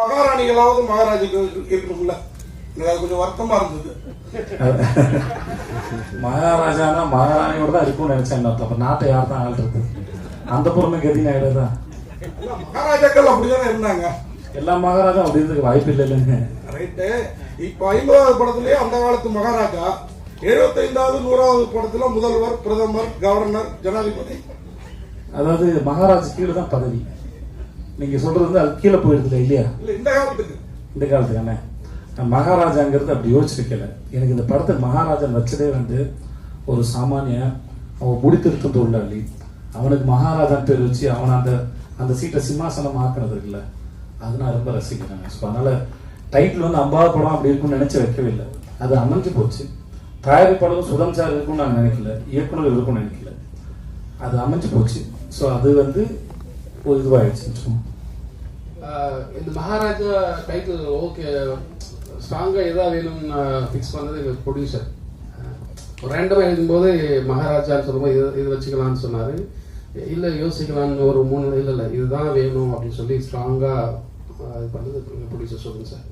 மகாராணிகளாவது மகாராஜுக்கு இருக்கணும்ல எனக்கு அது கொஞ்சம் வருத்தமா இருந்தது. மகாராஜானா மகாராணியோட தான் இருக்கும்னு நினைச்சேன். அப்ப நாட்டை யார் தான் ஆள்றது? அந்த பொறுமை கதி ஆயிடுதான் இல்ல, மகாராஜாக்கள் அப்படிதானே இருந்தாங்க. எல்லா மகாராஜா அப்படி வாய்ப்பு இல்லை இல்லைங்க ரைட்டு இப்ப ஐம்பதாவது படத்திலேயே அந்த காலத்து மகாராஜா எழுபத்தைந்தாவது நூறாவது படத்துல முதல்வர் பிரதமர் கவர்னர் ஜனாதிபதி. அதாவது மகாராஜா கீழே தான் பதவி. நீங்க சொல்றது வந்து அது கீழே போயிடுது இல்லையா? இல்ல இந்த காலத்துக்கு இந்த காலத்துக்கு என்ன நான் மகாராஜாங்கிறது அப்படி யோசிச்சிருக்கல எனக்கு இந்த படத்தை மகாராஜன் வச்சதே வந்து ஒரு சாமானிய அவன் முடித்திருக்கும் தொழிலாளி அவனுக்கு மகாராஜான் பேர் வச்சு அவனை அந்த அந்த சீட்டை சிம்மாசனம் ஆக்குனது இருக்குல்ல. அது நான் ரொம்ப ரசிக்கிறேன். ஸோ அதனால டைட்டில் வந்து அம்பாவது படம் அப்படி இருக்கும்னு நினைச்சு வைக்கவே இல்லை. அது அமைஞ்சு போச்சு. தயாரிப்பாளரும் சுதம் சார் இருக்கும்னு நான் நினைக்கல. இயக்குனர் இருக்கும்னு நினைக்கல. அது அமைஞ்சு போச்சு. ஸோ அது வந்து ஒரு ஆஹ் இந்த மகாராஜா டைட்டில் ஓகே ஸ்ட்ராங்காக எதா வேணும்னு ஃபிக்ஸ் பண்ணது எங்கள் ப்ரொடியூசர் ரேண்டமாக எழுதும்போது மகாராஜான்னு சொல்லும்போது இது இது வச்சுக்கலாம்னு சொன்னார். இல்லை யோசிக்கலாம்னு ஒரு மூணு இல்லை இல்லை இதுதான் வேணும் அப்படின்னு சொல்லி ஸ்ட்ராங்காக இது பண்ணது ப்ரொடியூசர் சொல்லுங்க சார்.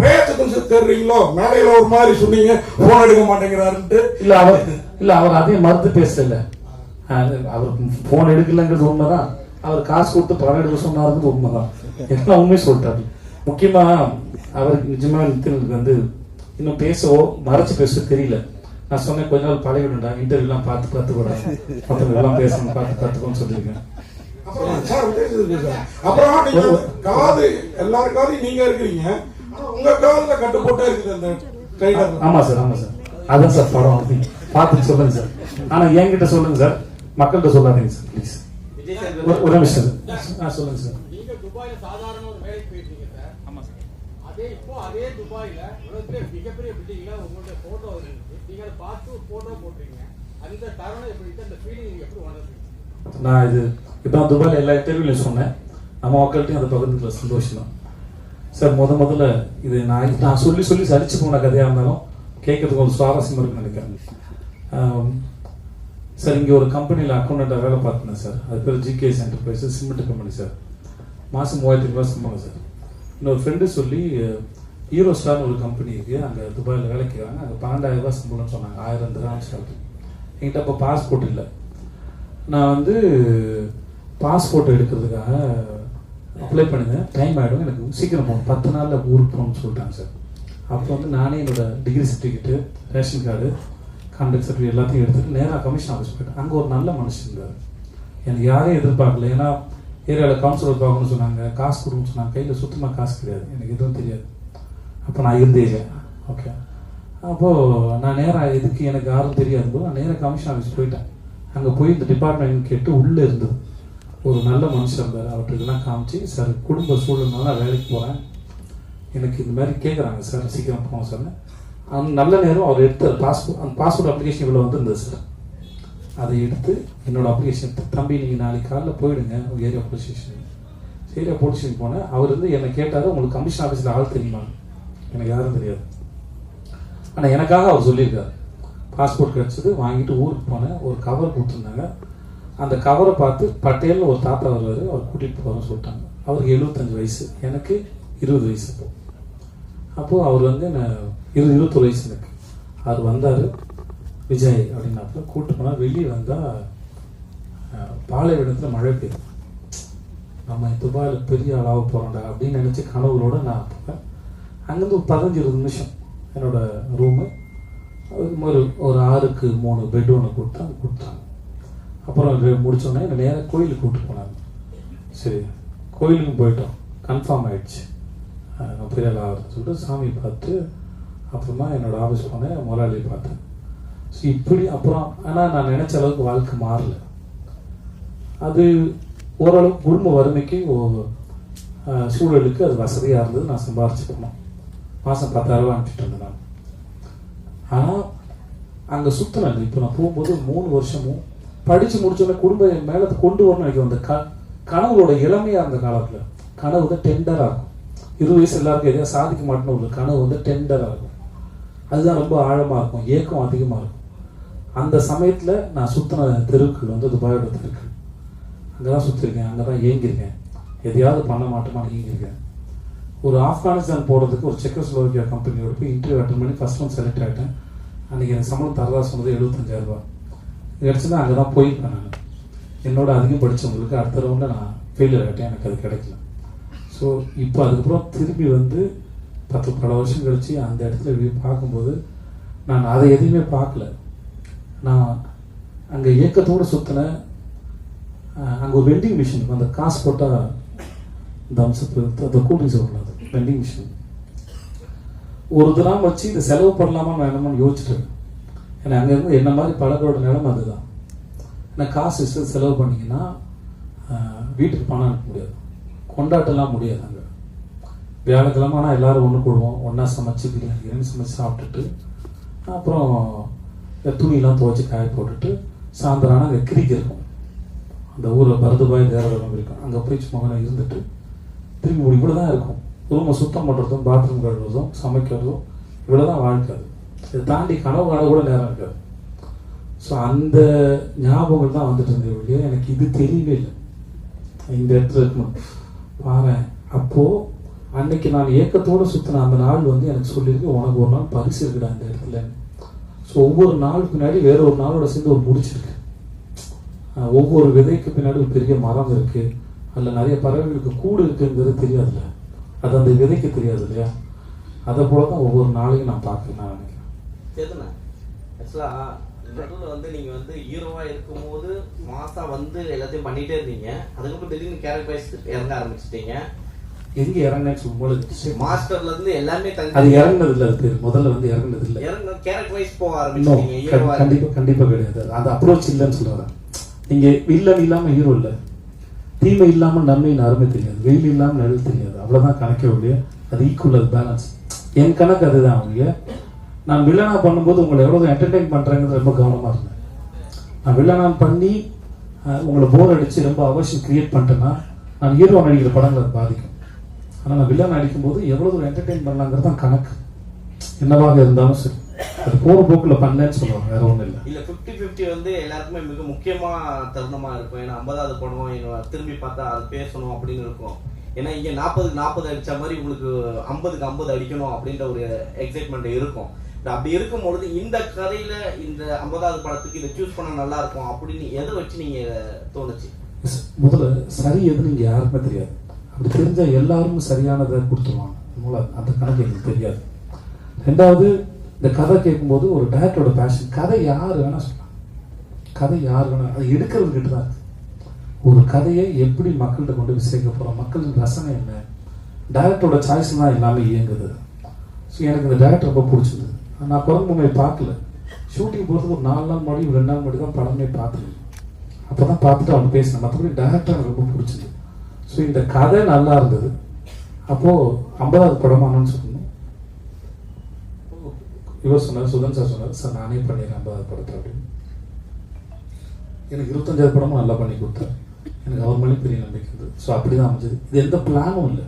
பேச்சு கொஞ்சம் தெரிறீங்களோ மேடையில ஒரு மாதிரி சொன்னீங்க போன் எடுக்க மாட்டேங்கிறாருன்ட்டு. இல்ல அவர் இல்ல அவர் அதையும் மறுத்து பேசல. அவர் போன் எடுக்கலங்கிறது உண்மைதான். அவர் காசு கொடுத்து பணம் எடுக்க சொன்னாருங்கிறது உண்மைதான் எல்லாம் உண்மை சொல்லிட்டாரு. முக்கியமா அவருக்கு நிஜமா நித்தினுக்கு வந்து இன்னும் பேசவோ மறைச்சு பேச தெரியல. நான் சொன்னேன் கொஞ்ச நாள் பழகிடும்டா இன்டர்வியூ எல்லாம் பார்த்து பார்த்து கூட மற்றவங்க எல்லாம் பேசணும் பார்த்து பார்த்துக்கோன்னு சொல்லியிருக்கேன். அப்புறம். அப்புறம் காது எல்லாரும் காதையும் நீங்க இருக்கிறீங்க. உங்க காதுல கட்டு போட்டே இருக்குது அந்த ட்ரைலர் ஆமா சார் ஆமா சார். அதான் சார் படம். பார்த்துட்டு சொல்லுங்க சார். ஆனா என்கிட்ட சொல்லுங்க சார். மக்கள்கிட்ட சொல்லாதீங்க சார் ப்ளீஸ் ஒரு நிமிஷம். சார் ஆ சொல்லுங்க சார். நீங்க துபாயில சாதாரண ஒரு வேலைக்கு போயிருக்கீங்க சார். ஆமா சார். அதே இப்போ அதே துபாயில உலகத்திலே மிகப்பெரிய பில்டிங்ல உங்களுடைய போட்டோ இருக்கு. நீங்க அதை பார்த்து போட்டோ போட்டுறீங்க அந்த தருணம் எப்படி இருக்கு? அந்த ஃபீலிங் நீங்க எப்படி உணர்றீங்க? நான் இது இப்போ துபாயில் எல்லா இன்டர்வியூலையும் சொன்னேன். நம்ம மக்கள்கிட்டையும் அதை பகிர்ந்துக்கல சந்தோஷம். தான் சார் முத முதல்ல இது நான் நான் சொல்லி சொல்லி சலிச்சு போன கதையாக இருந்தாலும் கேட்கறதுக்கு ஒரு சுவாரஸ்யம் இருக்குன்னு நினைக்கிறேன். சார் இங்கே ஒரு கம்பெனியில் அக்கௌண்ட்டாக வேலை பார்த்துனேன் சார். அது பேர் GKS enterprise cement company sir. மாதம் மூவாயிரத்தி ரூபாய் சம்பளம் சார். இன்னொரு ஃப்ரெண்டு சொல்லி ஹீரோ ஸ்டார்னு ஒரு கம்பெனி இருக்குது அங்கே துபாயில் வேலைக்கு வராங்க அங்கே பன்னெண்டாயிரம் ரூபாய் சம்பளம்னு சொன்னாங்க. ஆயிரம் திராம் சேலரி என்கிட்ட அப்போ பாஸ்போர்ட் இல்லை. நான் வந்து பாஸ்போர்ட் எடுக்கிறதுக்காக அப்ளை பண்ணுங்கள் டைம் ஆகிடும் எனக்கு சீக்கிரம் போகணும். பத்து நாளில் ஊருக்கு போகணும்னு சொல்லிட்டாங்க சார். அப்போ வந்து நானே என்னோடய degree certificate ration card contact certificate எல்லாத்தையும் எடுத்துட்டு நேராக கமிஷன் ஆஃபீஸ் போயிட்டேன் அங்கே ஒரு நல்ல மனுஷன் இருந்தார். எனக்கு யாரையும் எதிர்பார்க்கல. ஏன்னா ஏரியாவில் கவுன்சிலர் பார்க்கணும்னு சொன்னாங்க காசு கொடுக்கணும்னு சொன்னாங்க. கையில் சுத்தமாக காசு கிடையாது. எனக்கு எதுவும் தெரியாது. அப்போ நான் இருந்தேன் ஓகே அப்போது நான் நேராக எதுக்கு எனக்கு யாரும் தெரியாது போது நான் நேராக கமிஷன் ஆஃபீஸ் போயிட்டேன். அங்கே போய் இந்த டிபார்ட்மெண்ட் கேட்டு உள்ளே இருந்தது. ஒரு நல்ல மனுஷன் இருந்தார். அவர்கிட்டலாம் காமிச்சு சார் குடும்ப சூழ்நிலை வேலைக்கு போகிறேன் எனக்கு இந்த மாதிரி கேட்குறாங்க சார் சீக்கிரம் போவோம் சார் நல்ல நேரம் அவர் எடுத்த பாஸ்போர்ட் அந்த பாஸ்போர்ட் அப்ளிகேஷன் இவ்வளோ வந்திருந்தது சார் அதை எடுத்து என்னோட அப்ளிகேஷன் தம்பி நீங்கள் நாளைக்கு காலைல போயிடுங்க உங்கள் area police station area police station போனேன் அவர் வந்து என்னை கேட்டார் உங்களுக்கு கமிஷன் ஆஃபீஸில் ஆள் தெரியுமா? எனக்கு யாரும் தெரியாது. ஆனால் எனக்காக அவர் சொல்லியிருக்காரு. பாஸ்போர்ட் கிடச்சது வாங்கிட்டு ஊருக்கு போனேன் ஒரு கவர் கொடுத்துருந்தாங்க. அந்த கவரை பார்த்து பட்டேல்னு ஒரு தாத்தா வருவார் அவர் கூட்டிகிட்டு போகிறோம்னு சொல்லிட்டாங்க. அவருக்கு எழுபத்தஞ்சு வயசு எனக்கு இருபது வயசு அப்போது அப்போது அவர் வந்து என்னை இருபது இருபத்தொரு வயசு எனக்கு அவர் வந்தார் விஜய் அப்படின்னாப்புல கூட்டு போனால் வெளியே வந்தால் பாலைவனத்தில் மழை பெய்யும் நம்ம துபாயில் பெரிய ஆளாக போகிறோம்டா அப்படின்னு நினச்சி கனவுகளோட நான் போவேன் அங்கேருந்து ஒரு பதினஞ்சு இருபது நிமிஷம் என்னோட ரூமு அது மாதிரி ஒரு ஆறுக்கு மூணு பெட் ஒன்று கொடுத்தாங்க கொடுத்தாங்க. அப்புறம் முடித்தோடனே என்னை நேராக கோயிலுக்கு கூப்பிட்டு போனாங்க. சரி கோயிலுக்கு போயிட்டோம். கன்ஃபார்ம் ஆகிடுச்சு நான் பெரிய ஆளாக சொல்லிட்டு சாமி பார்த்து அப்புறமா என்னோட ஆஃபீஸ் போனேன் முதலாளி பார்த்தேன். ஸோ இப்படி அப்புறம் ஆனால் நான் நினச்ச அளவுக்கு வாழ்க்கை மாறல. அது ஓரளவுக்கு குடும்ப வறுமைக்கு ஓ- சூழலுக்கு அது வசதியாக இருந்தது. நான் சம்பாரிச்சு போனோம் மாதம் பத்தாயிரம் அனுப்பிச்சிட்டு இருந்தேன் நான். ஆனால் அங்கே சுற்றினேன் இப்போ நான் போகும்போது மூணு வருஷமும் படித்து முடிச்சோடனே குடும்ப மேலே கொண்டு வரணும்னு நினைக்கிறோம் அந்த க கனவுகளோட இளமையாக இருந்த காலத்தில் கனவு வந்து டெண்டராக இருக்கும். இருபது வயசு எல்லாருக்கும் எதையா சாதிக்க மாட்டேன்னு ஒரு கனவு வந்து டெண்டராக இருக்கும். அதுதான் ரொம்ப ஆழமாக இருக்கும் ஏக்கம் அதிகமாக இருக்கும். அந்த சமயத்தில் நான் சுற்றின தெருக்கள் வந்து துபாயோட தெருக்கள் அங்கே தான் சுற்றிருக்கேன் அங்கே தான் ஏங்கியிருக்கேன் எதையாவது பண்ண மாட்டோமான்னு ஏங்கியிருக்கேன் ஒரு ஆப்கானிஸ்தான் போகிறதுக்கு ஒரு செக்கோஸ்லோவியா கம்பெனியோட போய் இன்டர்வியூ அட்டன் பண்ணி ஃபஸ்ட் ஒன் செலக்ட் ஆகிட்டேன் அன்றைக்கி எனக்கு சம்பளம் தரதா சொன்னது எழுபத்தஞ்சாயிரரூபா கிடச்சுன்னா அங்கே தான் போயிருப்பேன் நான். என்னோட அதிகம் படித்தவங்களுக்கு அடுத்த ரவுண்டில் நான் ஃபெயிலியர் ஆகிட்டேன் எனக்கு அது கிடைக்கல. ஸோ இப்போ அதுக்கப்புறம் திரும்பி வந்து பத்து பல வருஷம் கழித்து அந்த இடத்துல பார்க்கும்போது நான் அதை எதையுமே பார்க்கல. நான் அங்கே இயக்கத்தோடு சுற்றினேன் அங்கே ஒரு வெண்டிங் மிஷின் அந்த காசு போட்டால் தம்ஸ்அப் அந்த கூட்டிங் சொல்லலாம் அது வெண்டிங் மிஷின் ஒரு தினம் வச்சு இதை செலவு பண்ணலாமா வேணாமான்னு யோசிச்சுட்டு இருக்கேன். ஏன்னா அங்கேருந்து என்ன மாதிரி பழகளோட நிலைமை அதுதான். ஏன்னா காசு செலவு பண்ணிங்கன்னா வீட்டுக்கு பணம் அனுப்ப முடியாது. கொண்டாட்டலாம் முடியாது அங்கே. வியாழக்கிழமை ஆனால் எல்லாரும் ஒன்று கூடுவோம் ஒன்றா சமைச்சு பிரியாணி கிரியாணி சமைச்சு சாப்பிட்டுட்டு அப்புறம் துணியெல்லாம் துவைச்சி காய போட்டுட்டு சாயந்தரம் ஆனால் அங்கே கிரிக்கு இருக்கும். அந்த ஊரில் பரதுபாய் தேவரம் இருக்கும் அங்கே போய் சும்மா இருந்துட்டு திரும்பி இப்படி இவ்வளோ தான் இருக்கும். ரூமை சுத்தம் பண்ணுறதும் பாத்ரூம் கழுவுறதும் சமைக்கிறதும் இவ்வளோ தான் வாழ்க்கை அது. இதை தாண்டி கனவு காண கூட நேரம் இருக்காது. ஸோ அந்த ஞாபகங்கள் தான் வந்துட்டு இருந்தது ஒழிய எனக்கு இது தெரியவே இல்லை. இந்த இடத்துல இருக்கணும் பாரு அப்போது அன்னைக்கு நான் ஏக்கத்தோடு சுற்றின அந்த நாள் வந்து எனக்கு சொல்லியிருக்கு உனக்கு ஒரு நாள் பரிசு இருக்குடா அந்த இடத்துல. ஸோ ஒவ்வொரு நாளுக்கு பின்னாடி வேற ஒரு நாளோட சேர்ந்து ஒரு முடிச்சிருக்கு ஒவ்வொரு விதைக்கு பின்னாடி ஒரு பெரிய மரம் இருக்கு. அதில் நிறைய பறவைகளுக்கு கூடு இருக்குங்கிறது தெரியாதுல்ல. அது அந்த விதைக்கு தெரியாது இல்லையா? அதை போல தான் ஒவ்வொரு நாளையும் நான் பார்க்கறேன் நான் நினைக்கிறேன். சேதுண்ணா ஆக்சுவலா நடுவில் வந்து நீங்க வந்து ஹீரோவா இருக்கும்போது வந்து எல்லாத்தையும் பண்ணிட்டே இருந்தீங்க. அதுக்கப்புறம் திடீர்னு கேரக்டர் இறங்க ஆரம்பிச்சிட்டீங்க. எங்க இறங்கினேன்னு சொல்லும்போது மாஸ்டர்ல இருந்து எல்லாமே அது இறங்குனது இல்லை பேர். முதல்ல வந்து இறங்குனது இல்லை இறங்க கேரக்டர் வைஸ் போக ஹீரோவா கண்டிப்பா கண்டிப்பா கிடையாது. அந்த அப்ரோச் இல்லைன்னு சொல்லுவாங்க நீங்க வில்லன் இல்லாம ஹீரோ இல்ல. தீமை இல்லாம நன்மையின் அருமை தெரியாது. வெயில் இல்லாம நிழல் தெரியாது. அவ்வளவுதான் கணக்கே ஒழிய அது ஈக்குவல் அது பேலன்ஸ் என் கணக்கு அதுதான் ஒழிய நான் வில்லனா பண்ணும்போது உங்களை எவ்வளவு என்டர்டைன் பண்றேங்கிறது ரொம்ப கவனமா இருந்தேன் நான் வில்லனா பண்ணி உங்களை போர் அடிச்சு ரொம்ப அவசியம் கிரியேட் பண்ணிட்டேன்னா நான் ஹீரோ நடிக்கிற படங்களை பாதிக்கும். ஆனா நான் வில்லன் நடிக்கும்போது எவ்வளவு தூரம் என்டர்டைன் பண்ணலாங்கிறது தான் கணக்கு. என்னவாக இருந்தாலும் சரி. அது போற போக்குல பண்ணலன்னு சொல்லுவாங்க வேற ஒண்ணும் இல்லை. இல்ல 50 50 வந்து எல்லாருக்குமே மிக முக்கியமா தருணமா இருக்கும். ஏன்னா ஐம்பதாவது படம் திரும்பி பார்த்தா அது பேசணும் அப்படின்னு இருக்கும். ஏன்னா இங்க நாற்பதுக்கு நாற்பது அடிச்ச மாதிரி உங்களுக்கு ஐம்பதுக்கு ஐம்பது அடிக்கணும் அப்படின்ற ஒரு எக்ஸைட்மெண்ட் இருக்கும். அப்படி இருக்கும் பொழுது இந்த கதையில இந்த ஐம்பதாவது படத்துக்கு இதை சூஸ் பண்ண நல்லா இருக்கும் அப்படின்னு எதை வச்சு நீங்க தோணுச்சு? முதல்ல சரி எதுன்னு இங்க யாருக்குமே தெரியாது. தெரிஞ்ச எல்லாரும் சரியானதை கொடுத்துருவாங்க. மூலம் அந்த கணக்கு எனக்கு தெரியாது. ரெண்டாவது இந்த கதை கேட்கும்போது ஒரு டேரக்டரோட பேஷன் கதை யார் வேணால் சொல்லலாம் கதை யார் வேணால் அது எடுக்கிறது கிட்ட தான் ஒரு கதையை எப்படி மக்கள்கிட்ட கொண்டு போய் சேர்க்க போகிறோம் மக்களின் ரசனை என்ன? டேரக்டரோட சாய்ஸ் தான் எல்லாமே இயங்குது. ஸோ எனக்கு இந்த டேரக்டர் ரொம்ப பிடிச்சது. நான் குரங்குமை பார்க்கல. ஷூட்டிங் போகிறதுக்கு ஒரு நாலு நாள் முன்னாடி ரெண்டு நாள் முன்னாடி தான் படமே பார்த்துருக்கேன் அப்போ தான் பார்த்துட்டு அவங்க பேசினேன் மற்றபடி டேரக்டர் ரொம்ப பிடிச்சிது. ஸோ இந்த கதை நல்லா இருந்தது. அப்போது ஐம்பதாவது படமானு சொன்னோம் இவர் சொன்னார் சுதன் சார் சொன்னார் சார் நானே பண்ணிடுறேன் ஐம்பதாவது படத்தை அப்படின்னு. எனக்கு இருபத்தஞ்சாவது படமும் நல்லா பண்ணி கொடுத்தாரு. எனக்கு அவர் மேலே பெரிய நம்பிக்கை இருந்தது. ஸோ அப்படி தான் அமைஞ்சது. இது எந்த பிளானும் இல்லை.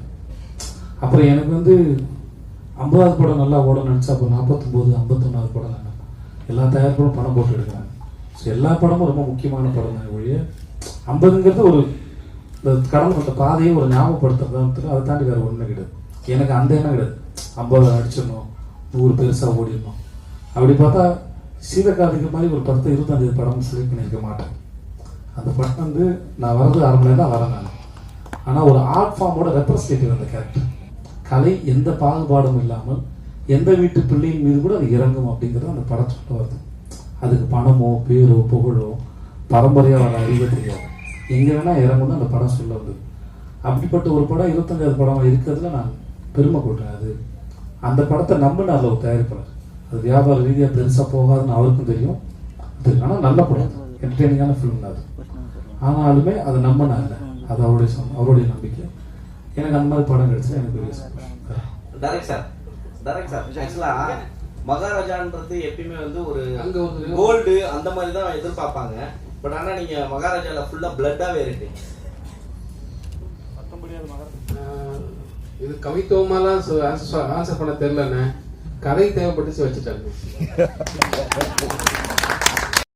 அப்புறம் எனக்கு வந்து ஐம்பதாவது படம் நல்லா ஓட நினச்சா அப்போ நாற்பத்தொம்போது ஐம்பத்தொன்னாவது படம் நல்லா எல்லா தயாரிப்பும் படம் போட்டு எடுக்கிறாங்க. ஸோ எல்லா படமும் ரொம்ப முக்கியமான படம் தான் ஒழிய ஐம்பதுங்கிறது ஒரு இந்த கடந்து வந்த பாதையை ஒரு ஞாபகப்படுத்துறது அதை தாண்டி வேற ஒன்றும் கிடையாது. எனக்கு அந்த எண்ணம் கிடையாது. ஐம்பது அடிச்சிடணும் நூறு பெருசாக ஓடிடணும். அப்படி பார்த்தா சீதக்காதிக்கு மாதிரி ஒரு படத்தை இருபத்தஞ்சு படம் செலக்ட் பண்ணியிருக்க மாட்டேன். அந்த படம் வந்து நான் வர்றது அரை மணி தான் வரேன் நான். ஆனால் ஒரு ஆர்ட் ஃபார்மோட ரெப்ரஸன்டேட்டிவ் அந்த கேரக்டர் கலை எந்த பாகுபாடும் இல்லாமல் எந்த வீட்டு பிள்ளையின் மீது கூட அது இறங்கும் அப்படிங்கிறது அந்த படம் சொல்ல வருது. அதுக்கு பணமோ பேரோ புகழோ பரம்பரையாக வர அறிவு தெரியாது. எங்கே வேணால் இறங்கும்னு அந்த படம் சொல்ல வந்தது. அப்படிப்பட்ட ஒரு படம் இருபத்தஞ்சாவது படம் இருக்கிறதுல நான் பெருமை கொள்கிறேன் அது. அந்த படத்தை நம்பின அதில் ஒரு தயாரிப்பாளர். அது வியாபார ரீதியாக பெருசாக போகாதுன்னு அவருக்கும் தெரியும். அது ஆனால் நல்ல படம். என்டர்டெய்னிங்கான ஃபிலிம் அது. ஆனாலுமே அதை நம்பினாங்க அது அவருடைய சொந்த- அவருடைய நம்பிக்கை. எனக்கு அந்த மாதிரி படம் கிடைச்சா எனக்கு பெரிய சந்தோஷம். டேரக்ட் சார் டேரக்ட் சார் ஆக்சுவலா மகாராஜான்றது எப்பயுமே வந்து ஒரு அங்க ஒரு கோல்டு அந்த மாதிரி தான் எதிர்பார்ப்பாங்க. பட் ஆனா நீங்க மகாராஜால ஃபுல்லா பிளட்டாவே இருக்கு இது கவித்துவமாலாம் ஆன்சர் பண்ண தெரியலண்ணே. கதை தேவைப்பட்டுச்சு வச்சுட்டாங்க